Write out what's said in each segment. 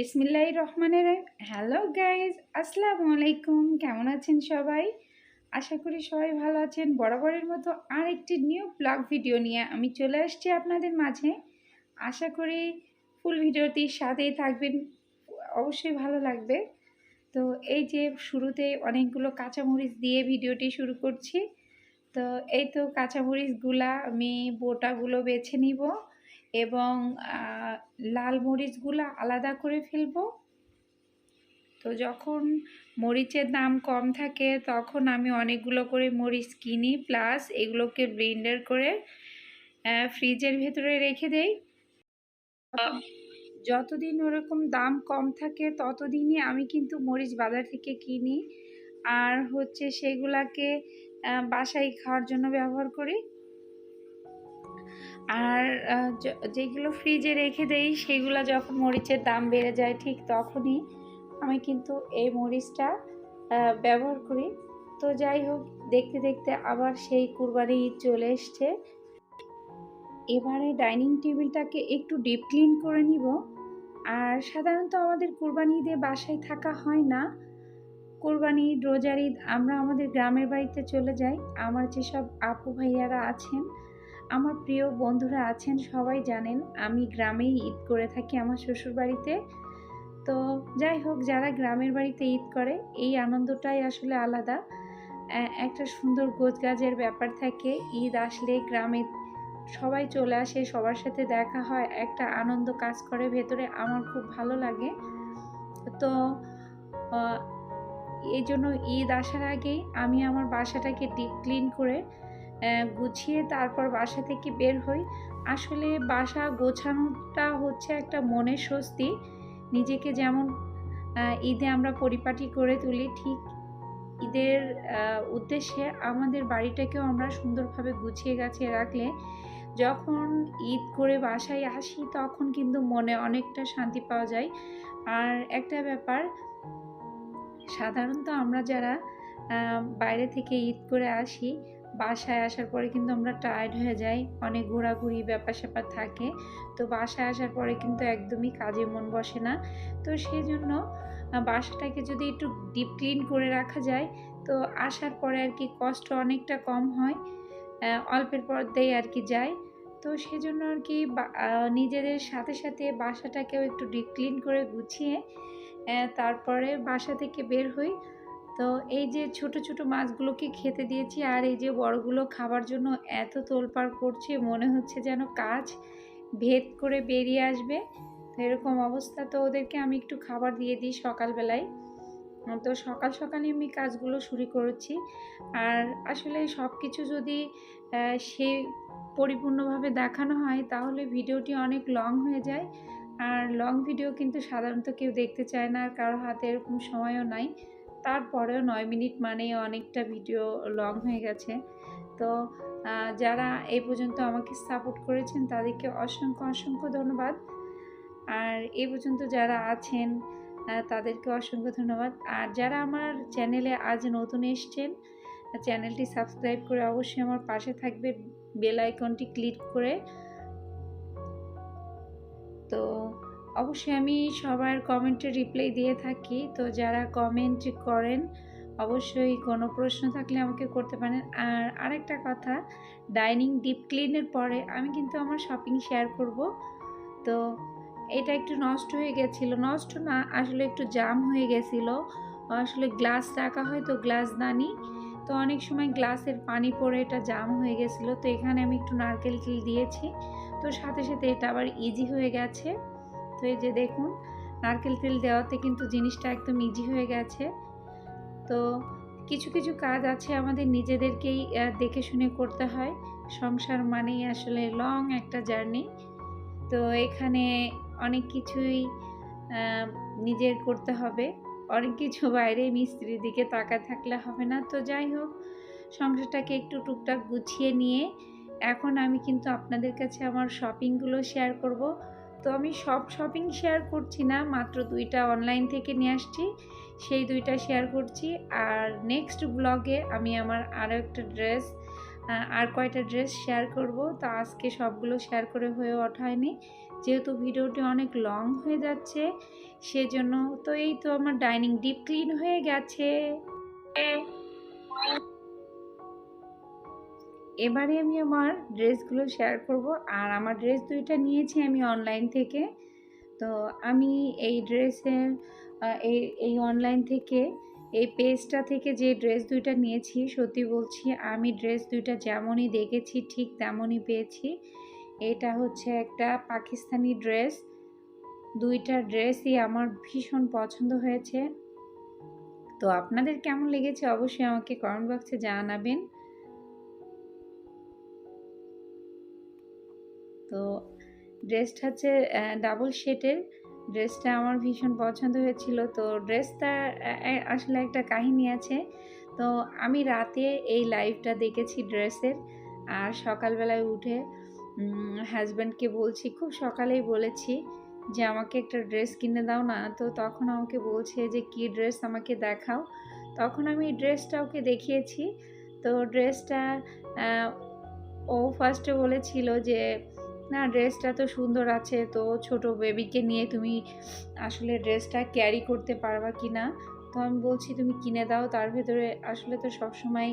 বিসমিল্লাহ রহমানের hello guys আসসালামু আলাইকুম। কেমন আছেন সবাই? আশা করি সবাই ভালো আছেন। বরাবরের মতো আর একটি নিউ ব্লগ ভিডিও নিয়ে আমি চলে আসছি আপনাদের মাঝে। আশা করি ফুল ভিডিওটির সাথেই থাকবেন। অবশ্যই ভালো লাগবে। তো এই যে শুরুতে অনেকগুলো কাঁচামরিচ দিয়ে ভিডিওটি শুরু করছি। তো এই তো কাঁচামরিচগুলা আমি বোটাগুলো বেছে নিব এবং লাল মরিচগুলো আলাদা করে ফেলব। তো যখন মরিচের দাম কম থাকে তখন আমি অনেকগুলো করে মরিচ কিনি প্লাস এগুলোকে ব্লেন্ডার করে ফ্রিজের ভেতরে রেখে দেই। যতদিন ওরকম দাম কম থাকে ততদিনই আমি কিন্তু মরিচ বাজার থেকে কিনি। আর হচ্ছে সেগুলাকে বাসায় খাওয়ার জন্য ব্যবহার করি। আর যেগুলো ফ্রিজে রেখে দেই, সেগুলো যখন মরিচের দাম বেড়ে যায় ঠিক তখনই আমি কিন্তু এই মরিচটা ব্যবহার করি। তো যাই হোক, দেখতে দেখতে আবার সেই কুরবানি ঈদ চলে এসছে। এবারে ডাইনিং টেবিলটাকে একটু ডিপ ক্লিন করে নিব। আর সাধারণত আমাদের কুরবানি ঈদে বাসায় থাকা হয় না। কোরবানি ঈদ, রোজার ঈদ আমরা আমাদের গ্রামের বাড়িতে চলে যাই। আমার যেসব আপু ভাইয়ারা আছেন আমার প্রিয় বন্ধুরা আছেন সবাই জানেন, আমি গ্রামেই ঈদ করে থাকি আমার শ্বশুর বাড়িতে তো যাই হোক, যারা গ্রামের বাড়িতে ঈদ করে, এই আনন্দটাই আসলে আলাদা। একটা সুন্দর গোছগাছের ব্যাপার থাকে, ঈদ আসলে গ্রামে সবাই চলে আসে, সবার সাথে দেখা হয়, একটা আনন্দ কাজ করে, ভেতরে আমার খুব ভালো লাগে। তো এই জন্য ঈদ আসার আগেই আমি আমার বাসাটাকে ক্লিন করে গুছিয়ে তারপর বাসা থেকে বের হই। আসলে বাসা গোছানোটা হচ্ছে একটা মনের স্বস্তি। নিজেকে যেমন ঈদে আমরা পরিপাটি করে তুলি, ঠিক ঈদের উদ্দেশ্যে আমাদের বাড়িটাকেও আমরা সুন্দরভাবে গুছিয়ে গাছিয়ে রাখলে যখন ঈদ করে বাসায় আসি তখন কিন্তু মনে অনেকটা শান্তি পাওয়া যায়। আর একটা ব্যাপার, সাধারণত আমরা যারা বাইরে থেকে ঈদ করে আসি বাসায় আসার পরে কিন্তু আমরা টায়ার্ড হয়ে যাই, অনেক ঘোরাঘুরি ব্যাপার স্যাপার থাকে। তো বাসায় আসার পরে কিন্তু একদমই কাজে মন বসে না। তো সেই জন্য বাসাটাকে যদি একটু ডিপ ক্লিন করে রাখা যায়, তো আসার পরে আর কি কষ্ট অনেকটা কম হয় অল্পের পর্দাই আর কি যায়। তো সেজন্য আর কি নিজেদের সাথে সাথে বাসাটাকেও একটু ডিপ ক্লিন করে গুছিয়ে তারপরে বাসা থেকে বের হই। তো এই যে ছোট ছোট মাছগুলোকে খেতে দিয়েছি আর এই যে বড়গুলো খাবার জন্য এত তোলপাড় করছে, মনে হচ্ছে যেন কাজ ভেদ করে বেরিয়ে আসবে। এরকম অবস্থা, তো ওদেরকে আমি একটু খাবার দিয়ে দিই সকালবেলায়। তো সকাল সকালে আমি কাজগুলো শুরু করেছি। আর আসলে সব কিছু যদি সে পরিপূর্ণভাবে দেখানো হয়, তাহলে ভিডিওটি অনেক লং হয়ে যায়। আর লং ভিডিও কিন্তু সাধারণত কেউ দেখতে চায় না, আর কারোর হাতে এরকম সময়ও নাই। তারপরেও নয় মিনিট মানে অনেকটা ভিডিও লং হয়ে গেছে। তো যারা এই পর্যন্ত আমাকে সাপোর্ট করেছেন, তাদেরকে অসংখ্য অসংখ্য ধন্যবাদ। আর এই পর্যন্ত যারা আছেন তাদেরকে অসংখ্য ধন্যবাদ। আর যারা আমার চ্যানেলে আজ নতুন এসছেন, চ্যানেলটি সাবস্ক্রাইব করে অবশ্যই আমার পাশে থাকবে বেল আইকনটি ক্লিক করে। তো অবশ্যই আমি সবার কমেন্টে রিপ্লাই দিয়ে থাকি। তো যারা কমেন্ট করেন, অবশ্যই কোনো প্রশ্ন থাকলে আমাকে করতে পারেন। আর আরেকটা কথা ডাইনিং ডিপ ক্লিনের পরে আমি কিন্তু আমার শপিং শেয়ার করব। তো এটা একটু নষ্ট হয়ে গেছিল। নষ্ট না, আসলে একটু জাম হয়ে গেছিল। আসলে গ্লাস রাখা হয় তো গ্লাস দানি তো অনেক সময় গ্লাসের পানি পড়ে এটা জাম হয়ে গেছিল। তো এখানে আমি একটু নারকেল তেল দিয়েছি। তো সাথে সাথে এটা আবার ইজি হয়ে গেছে। এই যে দেখুন, নারকেল তেল দেওয়াতে কিন্তু জিনিসটা একদম ইজি হয়ে গেছে। তো কিছু কিছু কাজ আছে আমাদের নিজেদেরকেই দেখে শুনে করতে হয়। সংসার মানেই আসলে লং একটা জার্নি তো এখানে অনেক কিছুই নিজের করতে হবে। অনেক কিছু বাইরে মিস্ত্রির দিকে তাকা থাকলে হবে না। তো যাই হোক, সংসারটাকে একটু টুকটাক গুছিয়ে নিয়ে, এখন আমি কিন্তু আপনাদের কাছে আমার শপিংগুলো শেয়ার করব। তো আমি সব শপিং শেয়ার করছি না, মাত্র দুইটা অনলাইন থেকে নিয়ে আসছি। সেই দুইটা শেয়ার করছি। আর নেক্সট ব্লগে আমি আমার আরও একটা ড্রেস আর কয়টা ড্রেস শেয়ার করব। তো আজকে সবগুলো শেয়ার করে হয়ে ওঠায়নি যেহেতু ভিডিওটি অনেক লং হয়ে যাচ্ছে, সেজন্য তো এই তো আমার ডাইনিং ডিপ ক্লিন হয়ে গেছে। এবারে আমি আমার ড্রেসগুলো শেয়ার করব। আর আমার ড্রেস দুইটা নিয়েছি আমি অনলাইন থেকে। তো আমি এই ড্রেসের এই এই অনলাইন থেকে, এই পেজটা থেকে যে ড্রেস দুইটা নিয়েছি, সত্যি বলছি, আমি ড্রেস দুইটা যেমনই দেখেছি, ঠিক তেমনই পেয়েছি। এটা হচ্ছে একটা পাকিস্তানি ড্রেস। দুইটা ড্রেসই আমার ভীষণ পছন্দ হয়েছে। তো আপনাদের কেমন লেগেছে অবশ্যই আমাকে কমেন্ট বক্সে জানাবেন। তো ড্রেসটা হচ্ছে ডাবল শেটের ড্রেসটা আমার ভীষণ পছন্দ হয়েছিল। তো ড্রেসটা আসলে একটা কাহিনী আছে। তো আমি রাতে এই লাইভটা দেখেছি ড্রেসের আর সকালবেলায় উঠে হাজব্যান্ডকে বলছি, খুব সকালেই বলেছি যে, আমাকে একটা ড্রেস কিনে দাও না। তো তখন আমাকে বলছে যে, কি ড্রেস আমাকে দেখাও? তখন আমি ড্রেসটা ওকে দেখিয়েছি। তো ড্রেসটা ও ফার্স্টে বলেছিল যে না ড্রেসটা তো সুন্দর আছে, তো ছোট বেবিকে নিয়ে তুমি আসলে ড্রেসটা ক্যারি করতে পারবা কি না তো আমি বলছি, তুমি কিনে দাও, তার ভেতরে আসলে তো সবসময়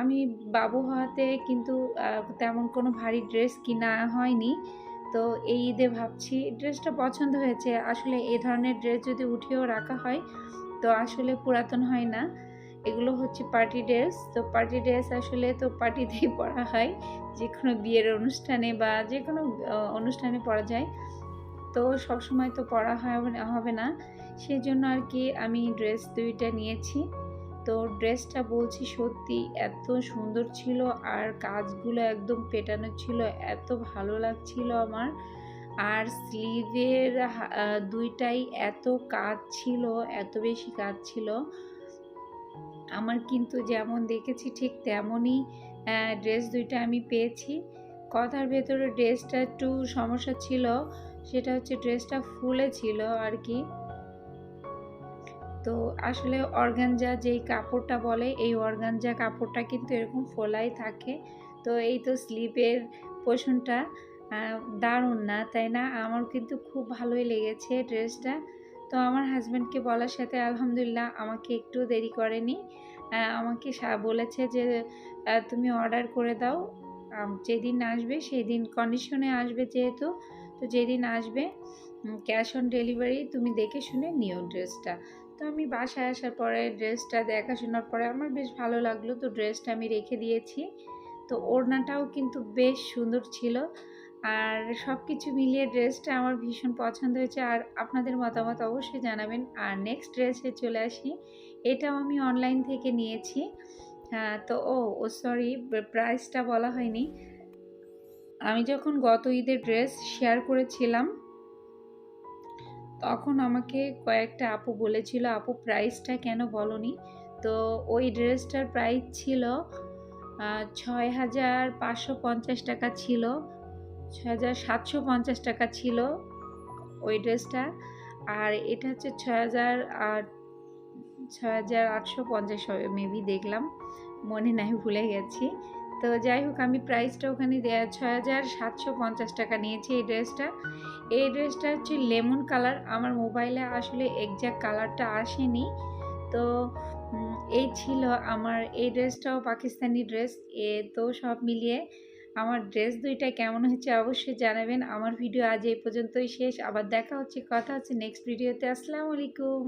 আমি বাবু হওয়াতে কিন্তু তেমন কোনো ভারী ড্রেস কিনা হয়নি। তো এই ঈদে ভাবছি ড্রেসটা পছন্দ হয়েছে, আসলে এই ধরনের ড্রেস যদি উঠিয়েও রাখা হয়, তো আসলে পুরাতন হয় না। এগুলো হচ্ছে পার্টি ড্রেস তো পার্টি ড্রেস আসলে তো পার্টিতেই পরা হয়। যে কোনো বিয়ের অনুষ্ঠানে বা যে কোনো অনুষ্ঠানে পরা যায়। তো সবসময় তো পরা হবে না- হবে না। সেই জন্য আর কি আমি ড্রেস দুইটা নিয়েছি। তো ড্রেসটা বলছি সত্যি এত সুন্দর ছিল আর কাজগুলো একদম পেটানো ছিল, এত ভালো লাগছিল আমার। আর স্লিভের দুইটাই এত কাজ ছিল, এত বেশি কাজ ছিল। আমার কিন্তু যেমন দেখেছি ঠিক তেমনই ড্রেস দুইটা আমি পেয়েছি। কথার ভেতরে ড্রেসটা একটু সমস্যা ছিল, সেটা হচ্ছে ড্রেসটা ফুলে ছিল আর কি তো আসলে অর্গানজা যেই কাপড়টা বলে, এই অর্গানজা কাপড়টা কিন্তু এরকম ফোলাই থাকে। তো এই তো স্লিপের পোষণটা দারুণ না, তাই না? আমার কিন্তু খুব ভালোই লেগেছে ড্রেসটা তো আমার হাজব্যান্ডকে বলার সাথে আলহামদুলিল্লাহ আমাকে একটু দেরি করেনি। আমাকে বলেছে যে তুমি অর্ডার করে দাও। যেদিন আসবে সেই দিন কন্ডিশনে আসবে যেহেতু, তো যেদিন আসবে ক্যাশ অন ডেলিভারি তুমি দেখে শুনে নিও ড্রেসটা তো আমি বাসায় আসার পরে ড্রেসটা দেখাশোনার পরে আমার বেশ ভালো লাগল। তো ড্রেসটা আমি রেখে দিয়েছি। তো ওড়নাটাও কিন্তু বেশ সুন্দর ছিল। আর সব কিছু মিলিয়ে ড্রেসটা আমার ভীষণ পছন্দ হয়েছে। আর আপনাদের মতামত অবশ্যই জানাবেন। আর নেক্সট ড্রেসে চলে আসি। এটাও আমি অনলাইন থেকে নিয়েছি। হ্যাঁ তো ও ও সরি প্রাইসটা বলা হয়নি। আমি যখন গত ঈদের ড্রেস শেয়ার করেছিলাম, তখন আমাকে কয়েকটা আপু বলেছিল, আপু প্রাইসটা কেন বলনি? তো ওই ড্রেসটার প্রাইস ছিল ছয় হাজার পাঁচশো পঞ্চাশ টাকা ছিল। ছয় হাজার সাতশো পঞ্চাশ টাকা ছিল ওই ড্রেসটা। আর এটা হচ্ছে ছ হাজার আর ছয় হাজার আটশো পঞ্চাশ মেবি দেখলাম, মনে নাই, ভুলে গেছি। তো যাই হোক, আমি প্রাইসটা ওখানে ছয় হাজার সাতশো পঞ্চাশ টাকা নিয়েছি এই ড্রেসটা। এই ড্রেসটা হচ্ছে লেমন কালার, আমার মোবাইলে আসলে এক্স্যাক্ট কালারটা আসেনি। তো এই ছিল আমার, এই ড্রেসটাও পাকিস্তানি ড্রেস, এ তো সব মিলিয়ে আমার ড্রেস দুইটা কেমন হচ্ছে অবশ্যই জানাবেন। আমার ভিডিও আজ এই পর্যন্তই শেষ। আবার দেখা হচ্ছে, কথা হচ্ছে নেক্সট ভিডিওতে আসসালামু আলাইকুম।